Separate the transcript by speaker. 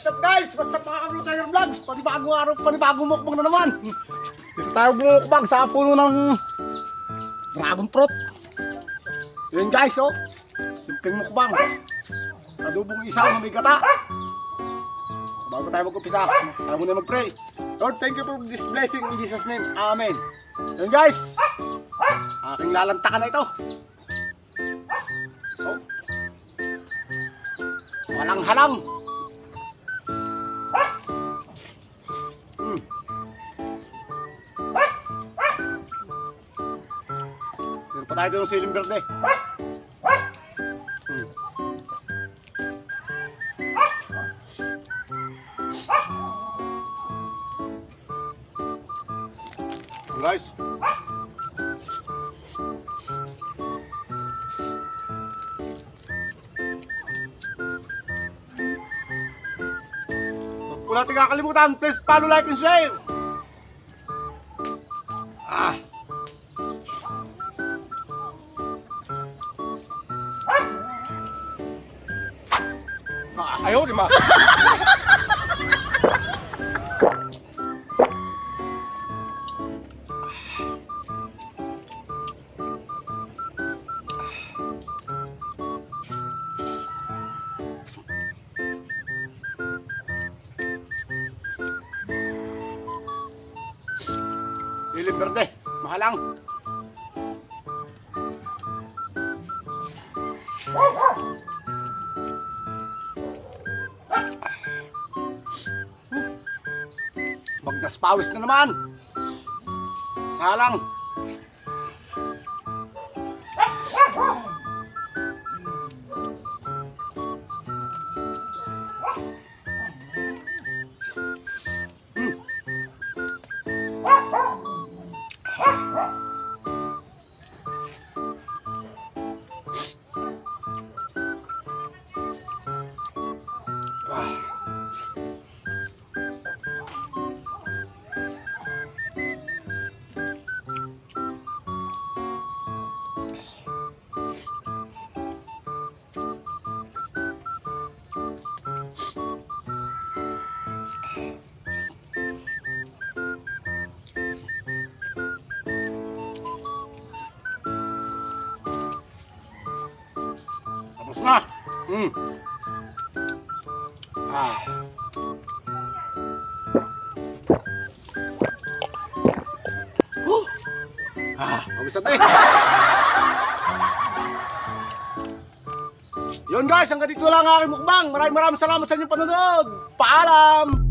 Speaker 1: What's up guys? What's up mga kabro Tiger Vlogs? Panibagong araw, panibagong mukbang na naman. Dito tayo bumukbang sa puno ng dragon fruit. Yun guys oh. Simpleng mukbang. Adubong isaw na may gata. Bago tayo mag-upisa, tayo muna mag-pray. Lord, thank you for this blessing in Jesus' name. Amen. Yun guys. Aking lalantakan na ito. Walang halang. Meron pa tayo doon ng siling berde. Mm. Guys. Huwag po natin kakalimutan. Please follow, like, and share. Ah, ayaw, di ma. Lilim berde. Mahalang. Magdas pawis na naman. Salang. Tapos na. Hmm. Ah. Huh. Ah, mabisan na eh. Yun guys, hanggang dito lang ang aking mukbang. Maraming maraming salamat sa inyong panonood. Paalam!